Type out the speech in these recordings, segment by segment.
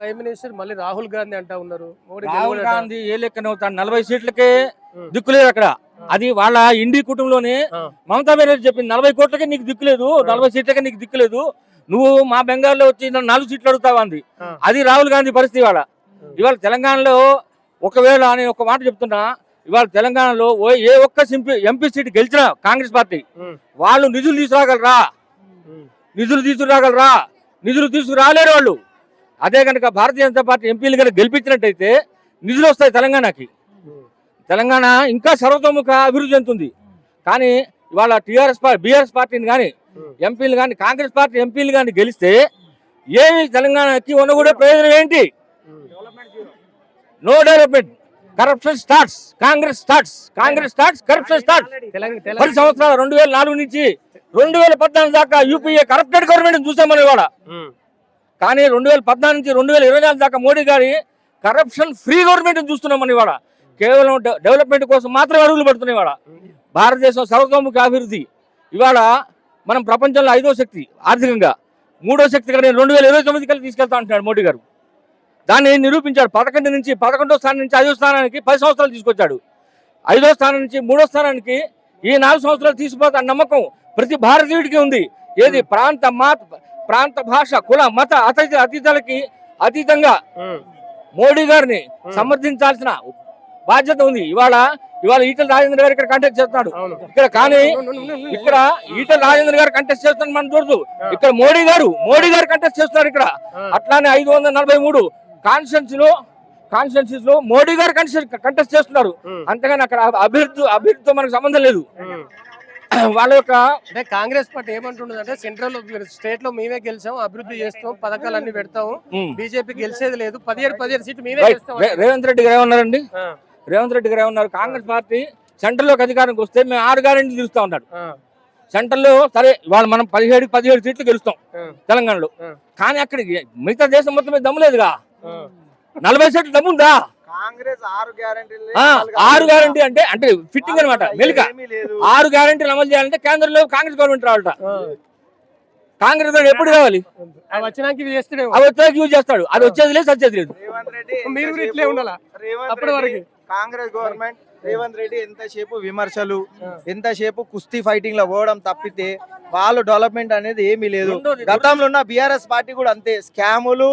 Prime minister మళ్ళీ రాహుల్ గాంధీ అంటా ఉన్నారు. రాహుల్. గాంధీ ఏ లెక్కన అవుతాడు నలభై సీట్లకే ఉం. దిక్కులేదు అక్కడ. అది వాళ్ళ ఇండి కుటుంబంలోనే ఆ. మమతా బెనర్జీ చెప్పింది. నలభై కోట్లకే నీకు దిక్కులేదు నలభై సీట్లకే నీకు దిక్కులేదు. నువ్వు మా బెంగాల్లో వచ్చి నన్ను నాలుగు సీట్లు అడుగుతావా అంది. అది రాహుల్ గాంధీ పరిస్థితి ఇవాళ. ఇవాళ తెలంగాణలో ఒకవేళ నేను ఒక మాట చెప్తున్నా ఇవాళ తెలంగాణలో ఏ ఒక్క ఎంపీ ఎంపీ సీట్ గెలిచినా కాంగ్రెస్ పార్టీ. వాళ్ళు నిధులు తీసుకురాగలరా. నిధులు తీసుకురాగలరా? నిధులు తీసుకురాలేరు వాళ్ళు. అదే కనుక భారతీయ జనతా పార్టీ ఎంపీలు కనుక గెలిపించినట్టయితే నిధులు వస్తాయి తెలంగాణకి. తెలంగాణ ఇంకా సర్వతోముఖ అభివృద్ధి చెందుతుంది. కానీ ఇవాళ టీఆర్ఎస్ పార్టీ బీఆర్ఎస్ పార్టీని కానీ ఎంపీలు కానీ కాంగ్రెస్ పార్టీ ఎంపీలు కానీ గెలిస్తే ఏమి తెలంగాణకి ఉన్న కూడా ప్రయోజనం ఏంటి? No development corruption starts Congress starts Congress starts corruption starts పది సంవత్సరాలు రెండు వేల నాలుగు నుంచి రెండు వేల పద్నాలుగు దాకా యూపీఏ కరప్టెడ్ గవర్నమెంట్ చూసాం మనం ఇవాళ. Hmm. కానీ రెండు వేల పద్నాలుగు నుంచి రెండు వేల ఇరవై నాలుగు దాకా మోడీ గారి కరప్షన్ ఫ్రీ గవర్నమెంట్ చూస్తున్నామని ఇవాడ కేవలం డె- డెవలప్మెంట్ కోసం మాత్రమే అడుగులు పడుతున్నాయి ఇవాడ భారతదేశం సర్వతోముఖ అభివృద్ధి. ఇవాళ మనం ప్రపంచంలో ఐదో శక్తి ఆర్థికంగా. మూడో శక్తిగా నేను రెండు వేల ఇరవై తొమ్మిది కలిసి తీసుకెళ్తా అంటున్నాడు మోడీ గారు. దాన్ని నిరూపించాడు. పదకొండు నుంచి పదకొండో స్థానం నుంచి ఐదో స్థానానికి పది సంవత్సరాలు తీసుకొచ్చాడు. ఐదో స్థానం నుంచి మూడో స్థానానికి ఈ నాలుగు సంవత్సరాలు తీసుకుపోతా నమ్మకం ప్రతి భారతీయుడికి ఉంది. ఏది? ప్రాంత మాత్ర ప్రాంత భాష కుల మత అతీత అతీతాలకి అతీతంగా. మోడీ గారిని సమర్థించాల్సిన బాధ్యత ఉంది ఇవాళ ఇవాళ ఈటల రాజేంద్ర గారు ఇక్కడ కంటెస్ట్ చేస్తున్నాడు ఇక్కడ కానీ. ఇక్కడ ఈటల రాజేంద్ర గారు కంటెస్ట్ చేస్తున్నారు మనం చూడదు ఇక్కడ మోడీ గారు మోడీ గారు కంటెస్ట్ చేస్తున్నారు ఇక్కడ. అట్లానే ఐదు వందల నలభై మూడు కాన్స్టిట్యూన్సీ లో కాన్స్టిట్యూన్సీస్లో మోడీ గారు కంటెస్ట్ చేస్తున్నారు ఉం. అంతేగాని అక్కడ అభివృద్ధి అభివృద్ధితో మనకు సంబంధం లేదు. వాళ్ళ యొక్క అంటే కాంగ్రెస్ పార్టీ ఏమంటున్నది అంటే సెంట్రల్లో స్టేట్లో మేమే గెలిచాం అభివృద్ధి చేస్తాం పథకాలు అన్ని పెడతాం ఉం. బీజేపీ గెలిచేది లేదు. పదిహేడు పదిహేడు సీట్లు మేమే రేవంత్ రెడ్డి గారు ఏమన్నారండి? ఆ, రేవంత్ రెడ్డి గారు ఏమన్నారు? కాంగ్రెస్ పార్టీ సెంటర్లోకి అధికారానికి వస్తే మేము ఆరు గ్యారెంటీ గెలుస్తా ఉన్నాడు. సెంటర్లో సరే ఇవాళ మనం పదిహేడు పదిహేడు సీట్లు గెలుస్తాం తెలంగాణలో. కానీ అక్కడికి మిగతా దేశం మొత్తం మీద దమ్ము లేదుగా. ఆ. నలభై సీట్లు దమ్ముందా? ఆరు గ్యారెంటీలు ఆ, ఆరు గ్యారంటీ అంటే అంటే ఫిట్టింగ్ అనమాట మెలిక ఆరు గ్యారంటీలు అమలు చేయాలంటే కేంద్రంలో కాంగ్రెస్ గవర్నమెంట్ రావాలట. కాంగ్రెస్ గవర్నమెంట్ ఎప్పుడు కావాలి అవి వచ్చాక యూజ్ చేస్తాడు. అది వచ్చేది లేదు సచ్చేది లేదు. రేవంత్ రెడ్డి మీరు కూడా ఇట్లే ఉండాలా? రేవంత్ అప్పటి రెడ్డి వరకు. కాంగ్రెస్ గవర్నమెంట్ రేవంత్ రెడ్డి ఎంతసేపు విమర్శలు. ఎంతసేపు కుస్తీ ఫైటింగ్లో పోవడం తప్పితే వాళ్ళు డెవలప్మెంట్ అనేది ఏమీ లేదు. గతంలో ఉన్న బీఆర్ఎస్ పార్టీ కూడా అంతే. స్కాములు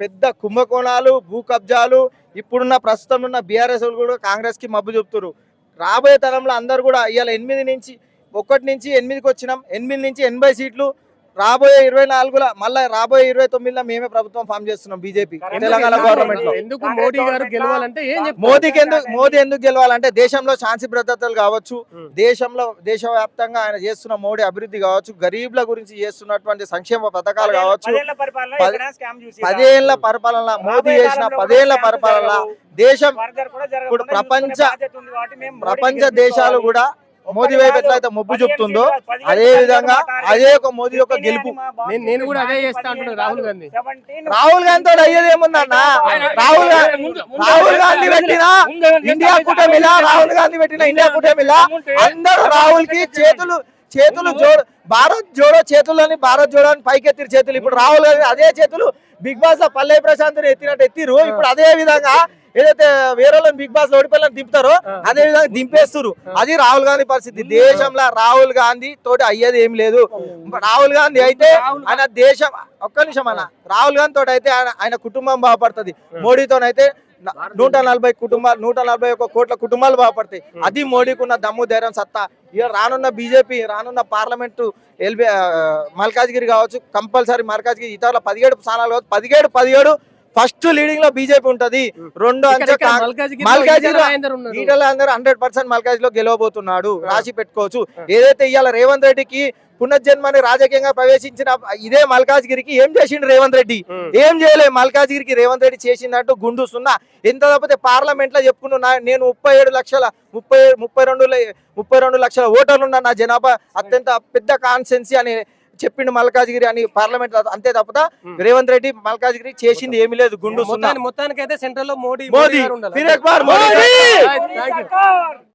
పెద్ద కుంభకోణాలు భూ కబ్జాలు ఇప్పుడున్న ప్రస్తుతం ఉన్న బీఆర్ఎస్ కూడా కాంగ్రెస్కి మబ్బు చూపుతున్నారు రాబోయే తరంలో అందరు కూడా ఇవాళ ఎనిమిది నుంచి ఒకటి నుంచి ఎనిమిదికి వచ్చినాం ఎనిమిది నుంచి ఎనభై సీట్లు రాబోయే ఇరవై నాలుగులో మళ్ళీ రాబోయే ఇరవై తొమ్మిదిలో మేమే ప్రభుత్వం ఫామ్ చేస్తున్నాం బీజేపీ తెలంగాణ గవర్నమెంట్లో ఎందుకు మోడీ గారు గెలవాలంటే? మోదీకి ఎందుకు మోదీ ఎందుకు గెలవాలంటే దేశంలో శాంతి భద్రతలు కావచ్చు. దేశంలో దేశవ్యాప్తంగా ఆయన చేస్తున్న మోడీ అభివృద్ధి కావచ్చు గరీబ్ల గురించి చేస్తున్నటువంటి సంక్షేమ పథకాలు కావచ్చు పదేళ్ళ పరిపాలన మోదీ చేసిన పదేళ్ళ పరిపాలన దేశం ఇప్పుడు ప్రపంచ- ప్రపంచ. దేశాలు కూడా మోదీ వైపు ఎట్లయితే మొబ్బు చెప్తుందో అదే విధంగా. అదే ఒక మోదీ యొక్క గెలుపు. నేను కూడా అదే చేస్తా అంటున్నాను రాహుల్ గాంధీ రాహుల్ గాంధీ అయ్యేది ఏముందన్న? రాహుల్ రాహుల్ గాంధీ పెట్టిన? ఇండియా కూటమిలా? రాహుల్ గాంధీ పెట్టిన? ఇండియా కూటమిలా? అందరూ రాహుల్కి చేతులు చేతులు జోడు భారత్ జోడో చేతులని భారత్ జోడో అని పైకెత్తిరు చేతులు. ఇప్పుడు రాహుల్ గాంధీ అదే చేతులు బిగ్ బాస్లో పల్లె ప్రశాంత్ ఎత్తినట్టు ఎత్తిరు. ఇప్పుడు అదే విధంగా ఏదైతే వేరే బిగ్ బాస్ ఓడిపోయిన దింపుతారో అదే విధంగా దింపేస్తురు అది రాహుల్ గాంధీ పరిస్థితి. దేశంలో రాహుల్ గాంధీ తోటి అయ్యేది ఏం లేదు. రాహుల్ గాంధీ అయితే ఆయన దేశం ఒక్క నిమిషం అన్న. రాహుల్ గాంధీ తోటి అయితే ఆయన కుటుంబం బాగుపడుతుంది. మోడీతోనైతే నూట నలభై కుటుంబాలు నూట నలభై ఒక కోట్ల కుటుంబాలు బాగుపడతాయి. అది మోడీకి ఉన్న దమ్ము ధైర్యం సత్తా. ఇక రానున్న బీజేపీ రానున్న పార్లమెంటు ఎల్బి మల్కాజ్గిరి కావచ్చు కంపల్సరీ మల్కాజ్గిరి ఇతరుల పదిహేడు స్థానాలు కావచ్చు పదిహేడు పదిహేడు ఫస్ట్ లీడింగ్లో బీజేపీ ఉంటది. రెండు అందరూ హండ్రెడ్ పర్సెంట్ మల్కాజ్లో గెలవబోతున్నాడు. రాసి పెట్టుకోవచ్చు. ఏదైతే ఇవాళ రేవంత్ రెడ్డికి పునర్జన్మని రాజకీయంగా ప్రవేశించిన ఇదే మల్కాజ్గిరికి ఏం చేసిండు రేవంత్ రెడ్డి. ఏం చేయలేదు మల్కాజ్గిరికి రేవంత్ రెడ్డి చేసిందంటూ గుండు సున్నా. ఎంత తప్పితే పార్లమెంట్లో చెప్పుకున్నా నేను ముప్పై ఏడు లక్షల ముప్పై ముప్పై రెండు ముప్పై రెండు లక్షల ఓటర్లు ఉన్న నా జనాభా అత్యంత పెద్ద కాన్సెన్సీ అని చెప్పిండు మల్కాజ్గిరి అని పార్లమెంట్ అంతే తప్ప రేవంత్ రెడ్డి మల్కాజ్గిరి చేసింది ఏమీ లేదు గుండు మొత్తానికైతే సెంట్రల్లో మోడీ మోదీ